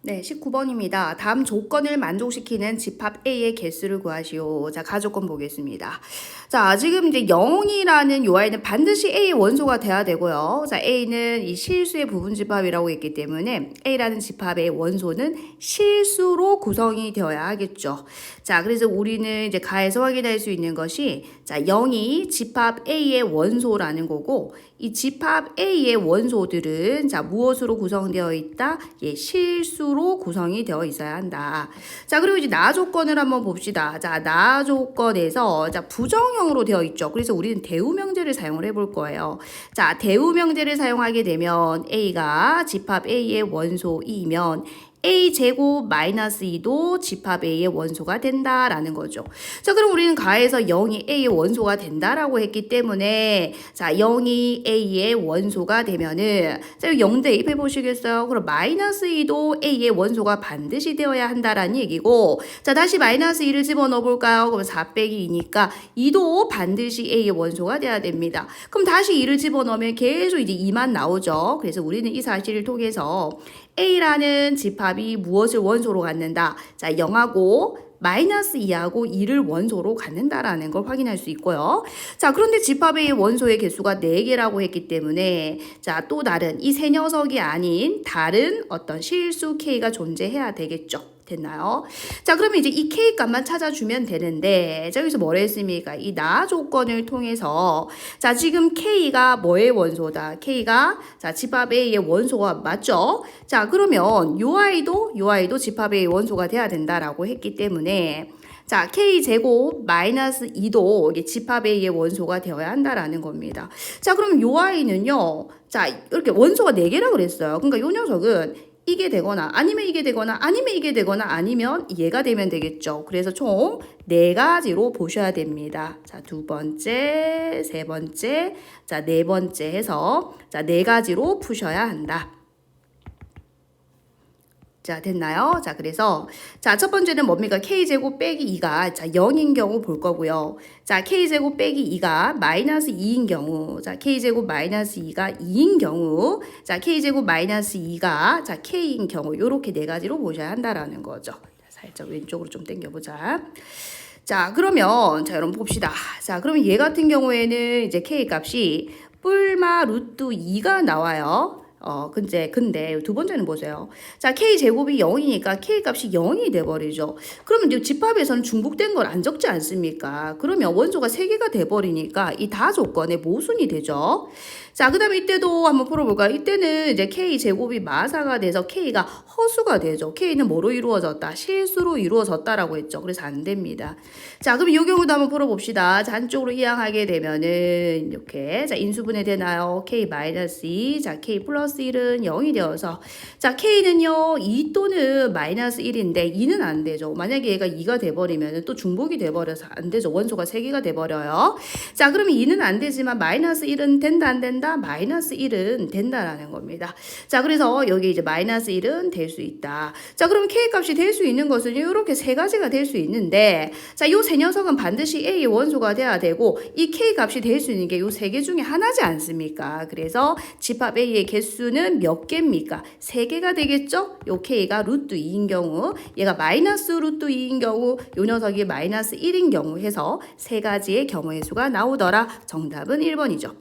네, 19번입니다. 다음 조건을 만족시키는 집합 A의 개수를 구하시오. 자, 가조건 보겠습니다. 자, 지금 이제 0이라는 요 아이는 반드시 A의 원소가 돼야 되고요. 자, A는 이 실수의 부분 집합이라고 했기 때문에 A라는 집합의 원소는 실수로 구성이 되어야 하겠죠. 자, 그래서 우리는 이제 가에서 확인할 수 있는 것이 자, 0이 집합 A의 원소라는 거고 이 집합 A의 원소들은 자, 무엇으로 구성되어 있다? 예, 실수 로 구성이 되어 있어야 한다. 자, 그리고 이제 나 조건을 한번 봅시다. 자, 나 조건에서 자, 부정형으로 되어 있죠. 그래서 우리는 대우명제를 사용을 해볼 거예요. 자, 대우명제를 사용하게 되면 A가 집합 A의 원소이면 a 제곱 마이너스 2도 집합 a의 원소가 된다라는 거죠. 자, 그럼 우리는 가에서 0이 a의 원소가 된다라고 했기 때문에 자, 0이 a의 원소가 되면은 자, 0 대입해 보시겠어요? 그럼 마이너스 2도 a의 원소가 반드시 되어야 한다라는 얘기고 자, 다시 마이너스 2를 집어넣어 볼까요? 그럼 4 빼기 2니까 2도 반드시 a의 원소가 돼야 됩니다. 그럼 다시 2를 집어넣으면 계속 이제 2만 나오죠. 그래서 우리는 이 사실을 통해서 A라는 집합 이 무엇을 원소로 갖는다? 자, 0하고 마이너스 2하고 2를 원소로 갖는다라는 걸 확인할 수 있고요. 자, 그런데 집합의 원소의 개수가 4개라고 했기 때문에 자, 또 다른 이 세 녀석이 아닌 다른 어떤 실수 K가 존재해야 되겠죠. 됐나요? 자, 그러면 이제 이 K 값만 찾아주면 되는데, 자, 여기서 뭐라 했습니까? 이 나 조건을 통해서, 자, 지금 K가 뭐의 원소다? K가, 자, 집합 A의 원소가 맞죠? 자, 그러면 요 아이도, 요 아이도 집합 A의 원소가 돼야 된다라고 했기 때문에, 자, k 제곱 마이너스 2도 이게 집합 A의 원소가 되어야 한다라는 겁니다. 자, 그럼 요 아이는요. 자, 이렇게 원소가 4개라 그랬어요. 그러니까 요 녀석은 이게 되거나 아니면 이게 되거나 아니면 이게 되거나 아니면 얘가 되면 되겠죠. 그래서 총 네 가지로 보셔야 됩니다. 자, 두 번째, 세 번째, 자, 네 번째 해서 자, 네 가지로 푸셔야 한다. 자, 됐나요? 자, 그래서 자, 첫 번째는 뭡니까? k제곱 빼기 2가 자, 0인 경우 볼 거고요. 자, k제곱 빼기 2가 마이너스 2인 경우. 자, k제곱 마이너스 2가 2인 경우. 자, k제곱 마이너스 2가 자, k인 경우. 요렇게 네 가지로 보셔야 한다라는 거죠. 자, 살짝 왼쪽으로 좀 당겨 보자. 자, 그러면 자, 여러분 봅시다. 자, 그러면 얘 같은 경우에는 이제 k 값이 뿔마 루트 2가 나와요. 어, 근데, 근데, 두 번째는 보세요. 자, K 제곱이 0이니까 K 값이 0이 돼버리죠. 그러면 이제 집합에서는 중복된 걸 안 적지 않습니까? 그러면 원소가 3개가 돼버리니까 이 다 조건의 모순이 되죠. 자, 그 다음에 이때도 한번 풀어볼까요? 이때는 이제 K 제곱이 마사가 돼서 K가 허수가 되죠. K는 뭐로 이루어졌다? 실수로 이루어졌다라고 했죠. 그래서 안 됩니다. 자, 그럼 이 경우도 한번 풀어봅시다. 자, 한쪽으로 이항하게 되면은 이렇게 자, 인수분해 되나요? K 마이너스 2, 자, K 플러스 1은 0이 되어서 자, K는요, 2 또는 마이너스 1인데 2는 안 되죠. 만약에 얘가 2가 돼버리면 또 중복이 돼버려서 안 되죠. 원소가 3개가 돼버려요. 자, 그러면 2는 안 되지만 마이너스 1은 된다, 안 된다? 마이너스 1은 된다라는 겁니다. 자, 그래서 여기 이제 마이너스 1은 될 수 있다. 자, 그럼 K 값이 될 수 있는 것은 이렇게 세 가지가 될 수 있는데, 자, 요 세 녀석은 반드시 A의 원소가 돼야 되고, 이 K 값이 될 수 있는 게 요 세 개 중에 하나지 않습니까? 그래서 집합 A의 개수는 몇 개입니까? 세 개가 되겠죠? 요 K가 루트 2인 경우, 얘가 마이너스 루트 2인 경우, 요 녀석이 마이너스 1인 경우 해서 세 가지의 경우의 수가 나오더라. 정답은 1번이죠.